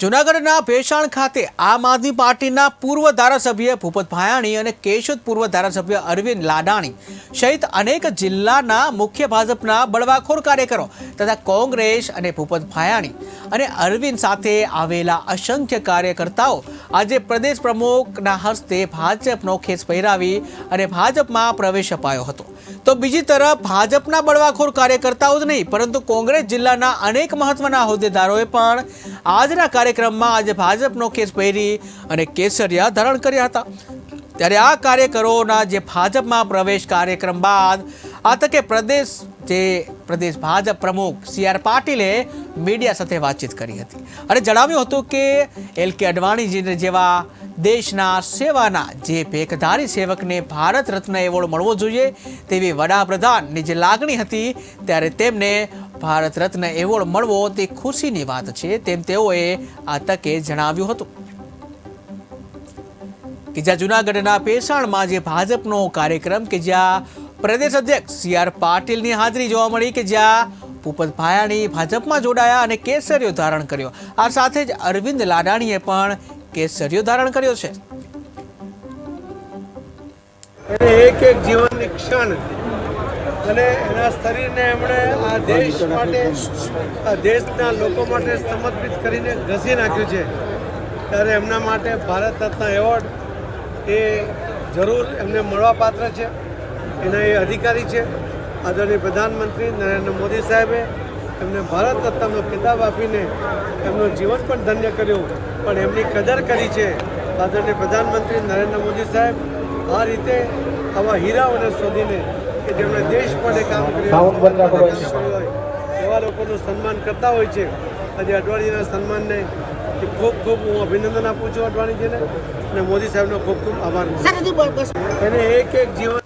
જૂનાગઢના ભેસાણ ખાતે આમ આદમી પાર્ટીના પૂર્વ ધારાસભ્ય ભૂપત ભાયાણી અને કેશોદ પૂર્વ ધારાસભ્ય અરવિંદ લાડાણી સહિત અનેક જિલ્લાના મુખ્ય ભાજપના બળવાખોર કાર્યકરો તથા કોંગ્રેસ અને ભૂપત ભાયાણી અને અરવિંદ સાથે આવેલા અસંખ્ય કાર્યકર્તાઓ આજે પ્રદેશ પ્રમુખના હસ્તે ભાજપનો ખેસ પહેરાવી અને ભાજપમાં પ્રવેશ અપાયો હતો. તો બીજી તરફ ભાજપના બળવાખોર કાર્યકર્તાઓ જ નહીં, પરંતુ કોંગ્રેસ જિલ્લાના અનેક મહત્વના હોદ્દેદારોએ પણ આજના કાર્યક્રમમાં આજે ભાજપનો કેસ પહેરી અને કેસરિયા ધારણ કર્યા હતા. ત્યારે આ કાર્યકરોના જે ભાજપમાં પ્રવેશ કાર્યક્રમ બાદ આ તકે પ્રદેશ જે પ્રદેશ ભાજપ પ્રમુખ સી આર પાટીલે મીડિયા સાથે વાતચીત કરી હતી. અને જણાવ્યું હતું કે એલ કે અડવાણીજીને જેવા દેશના સેવાના જે ભેખધારી સેવકને ભારત રત્ન એવોર્ડ મળવો જોઈએ તેવી વડાપ્રધાનની જે લાગણી હતી, ત્યારે તેમને ભારત રત્ન એવોર્ડ મળવો તે ખુશીની વાત છે, તેમ તેઓએ આ તકે જણાવ્યું હતું. કે જ્યાં જૂનાગઢના પેશાણમાં જે ભાજપનો કાર્યક્રમ, કે જ્યાં પ્રદેશ અધ્યક્ષ સી આર પાટીલની હાજરી જોવા મળી, કે જ્યાં ભૂપત ભાયાણી ભાજપમાં જોડાયા અને કેસરીઓ ધારણ કર્યો. આ સાથે જ અરવિંદ લાડાણીએ પણ કેસરીઓ ધારણ કર્યો છે. એક એક જીવનની ક્ષણ અને એના શરીરને એમણે આ દેશ માટે, આ દેશના લોકો માટે સમર્પિત કરીને ઘસી નાખ્યું છે. ત્યારે એમના માટે ભારત રત્ન એવોર્ડ એ જરૂર એમને મળવાપાત્ર છે. એના એ અધિકારી છે. આદરણીય પ્રધાનમંત્રી નરેન્દ્ર મોદી સાહેબે એમને ભારત રત્નનો ખિતાબ આપીને એમનું જીવન પણ ધન્ય કર્યું. પણ એમની કદર કરી છે આદરણીય પ્રધાનમંત્રી નરેન્દ્ર મોદી સાહેબ. આ રીતે આવા હીરાઓને શોધીને કે જેમણે દેશ માટે કામ કર્યું હોય, એવા લોકોનું સન્માન કરતા હોય છે. આજે અડવાણીના સન્માનને ખૂબ ખૂબ હું અભિનંદન આપું છું અડવાણીજીને. અને મોદી સાહેબનો ખૂબ ખૂબ આભાર. એને એક એક જીવન